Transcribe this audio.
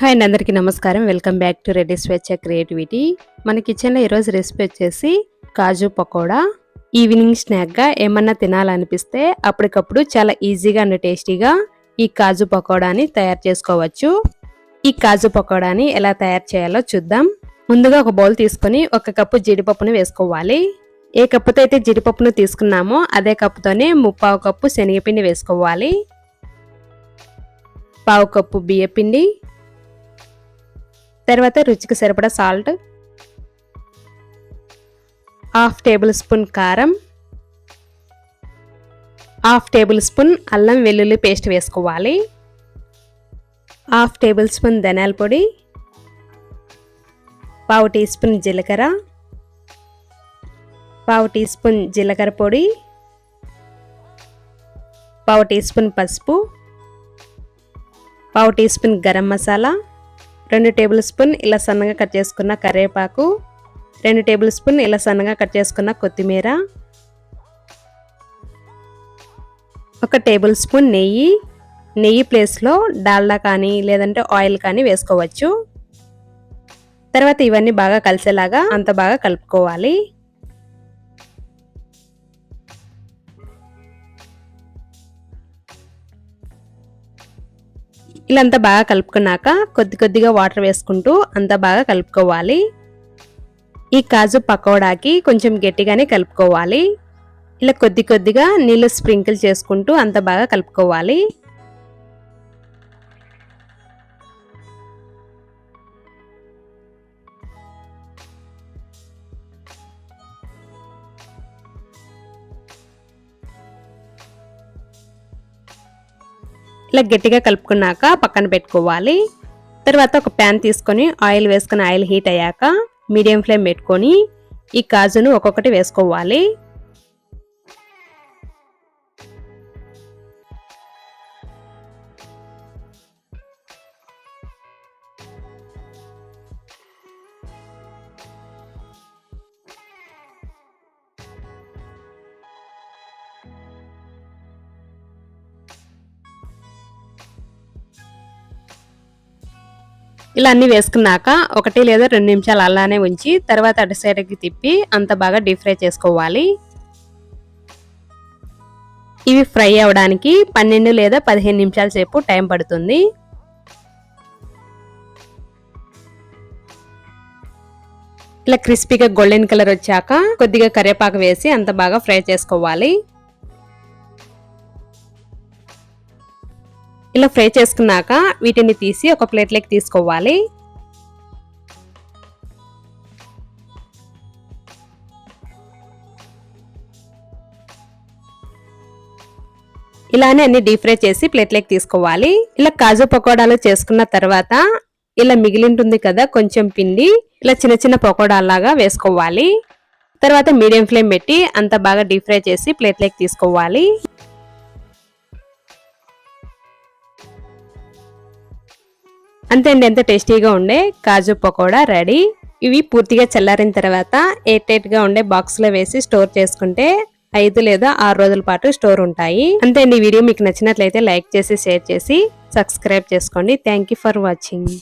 Hi అండి అందరికీ నమస్కారం. Welcome back to ready Swechha creativity. మన కిచెన్లో ఈరోజు రెసిపీ వచ్చేసి కాజు పకోడా. ఈవినింగ్ స్నాక్గా ఏమన్నా తినాలనిపిస్తే అప్పటికప్పుడు చాలా ఈజీగా అండ్ టేస్టీగా ఈ కాజు పకోడాని తయారు చేసుకోవచ్చు. ఈ కాజు పకోడాని ఎలా తయారు చేయాలో చూద్దాం. ముందుగా ఒక బౌల్ తీసుకొని ఒక కప్పు జీడిపప్పును వేసుకోవాలి. ఏ కప్పుతో అయితే జీడిపప్పును తీసుకున్నామో అదే కప్పుతోనే ముప్పావు కప్పు శనగపిండి వేసుకోవాలి. పావు కప్పు బియ్యపిండి తర్వాత రుచికి సరిపడా సాల్ట్ హాఫ్ టేబుల్ స్పూన్ కారం హాఫ్ టేబుల్ స్పూన్ అల్లం వెల్లుల్లి పేస్ట్ వేసుకోవాలి హాఫ్ టేబుల్ స్పూన్ ధనియాల పొడి పావు టీ స్పూన్ జీలకర్ర పావు టీ స్పూన్ జీలకర్ర పొడి పావు టీ స్పూన్ పసుపు పావు టీ స్పూన్ గరం మసాలా రెండు టేబుల్ స్పూన్ ఇలా సన్నగా కట్ చేసుకున్న కరివేపాకు రెండు టేబుల్ స్పూన్ ఇలా సన్నగా కట్ చేసుకున్న కొత్తిమీర ఒక టేబుల్ స్పూన్ నెయ్యి నెయ్యి ప్లేస్లో డాల్డా కానీ లేదంటే ఆయిల్ కానీ వేసుకోవచ్చు. తర్వాత ఇవన్నీ బాగా కలిసేలాగా అంత బాగా కలుపుకోవాలి. ఇలా అంతా బాగా కలుపుకున్నాక కొద్ది కొద్దిగా వాటర్ వేసుకుంటూ అంతా బాగా కలుపుకోవాలి. ఈ కాజు పకోడాకి కొంచెం గట్టిగానే కలుపుకోవాలి. ఇలా కొద్ది కొద్దిగా నీళ్ళు స్ప్రింకిల్ చేసుకుంటూ అంత బాగా కలుపుకోవాలి. ఇలా గట్టిగా కలుపుకున్నాక పక్కన పెట్టుకోవాలి. తర్వాత ఒక ప్యాన్ తీసుకొని ఆయిల్ వేసుకుని ఆయిల్ హీట్ అయ్యాక మీడియం ఫ్లేమ్ పెట్టుకొని ఈ కాజును ఒక్కొక్కటి వేసుకోవాలి. ఇలా అన్నీ వేసుకున్నాక ఒకటి లేదా రెండు నిమిషాలు అలానే ఉంచి తర్వాత అటు సైడ్కి తిప్పి అంత బాగా డీప్ ఫ్రై చేసుకోవాలి. ఇవి ఫ్రై అవ్వడానికి పన్నెండు లేదా పదిహేను నిమిషాల సేపు టైం పడుతుంది. ఇలా క్రిస్పీగా గోల్డెన్ కలర్ వచ్చాక కొద్దిగా కరివేపాకు వేసి అంత బాగా ఫ్రై చేసుకోవాలి. ఇలా ఫ్రై చేసుకున్నాక వీటిని తీసి ఒక ప్లేట్లోకి తీసుకోవాలి. ఇలానే అన్ని డీప్ ఫ్రై చేసి ప్లేట్లోకి తీసుకోవాలి. ఇలా కాజు పకోడాలు చేసుకున్న తర్వాత ఇలా మిగిలింటుంది కదా కొంచెం పిండి ఇలా చిన్న చిన్న పకోడాలాగా వేసుకోవాలి. తర్వాత మీడియం ఫ్లేమ్ పెట్టి అంత బాగా డీప్ ఫ్రై చేసి ప్లేట్లోకి తీసుకోవాలి. అంతే అండి ఎంత టేస్టీగా ఉండే కాజు పకోడా రెడీ. ఇవి పూర్తిగా చల్లారిన తర్వాత ఎయిట్ ఎయిట్గా ఉండే బాక్స్లో వేసి స్టోర్ చేసుకుంటే ఐదు లేదా ఆరు రోజుల పాటు స్టోర్ ఉంటాయి. అంతే అండి వీడియో మీకు నచ్చినట్లయితే లైక్ చేసి షేర్ చేసి సబ్స్క్రైబ్ చేసుకోండి. Thank for watching.